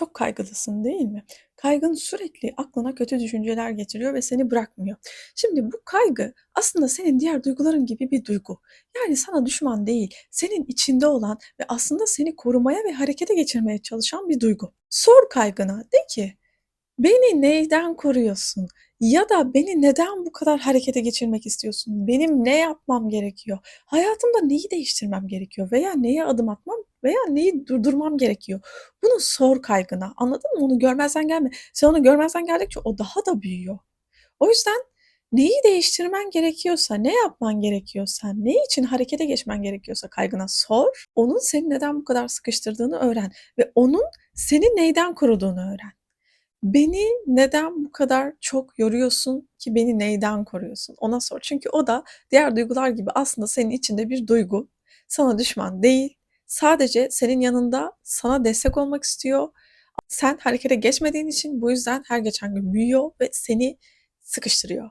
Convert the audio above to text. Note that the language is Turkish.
Çok kaygılısın, değil mi? Kaygın sürekli aklına kötü düşünceler getiriyor ve seni bırakmıyor. Şimdi bu kaygı aslında senin diğer duyguların gibi bir duygu. Yani sana düşman değil, senin içinde olan ve aslında seni korumaya ve harekete geçirmeye çalışan bir duygu. Sor kaygına, de ki Beni neyden koruyorsun? Ya da beni neden bu kadar harekete geçirmek istiyorsun? Benim ne yapmam gerekiyor? Hayatımda neyi değiştirmem gerekiyor? Veya neye adım atmam veya neyi durdurmam gerekiyor? Bunu sor kaygına. Anladın mı? Onu görmezden gelme. Sen onu görmezden geldikçe o daha da büyüyor. O yüzden neyi değiştirmen gerekiyorsa, ne yapman gerekiyorsa, ne için harekete geçmen gerekiyorsa kaygına sor. Onun seni neden bu kadar sıkıştırdığını öğren ve onun seni neyden koruduğunu öğren. Beni neden bu kadar çok yoruyorsun ki beni neyden koruyorsun? Ona sor. Çünkü o da diğer duygular gibi aslında senin içinde bir duygu. Sana düşman değil. Sadece senin yanında sana destek olmak istiyor. Sen harekete geçmediğin için bu yüzden her geçen gün büyüyor ve seni sıkıştırıyor.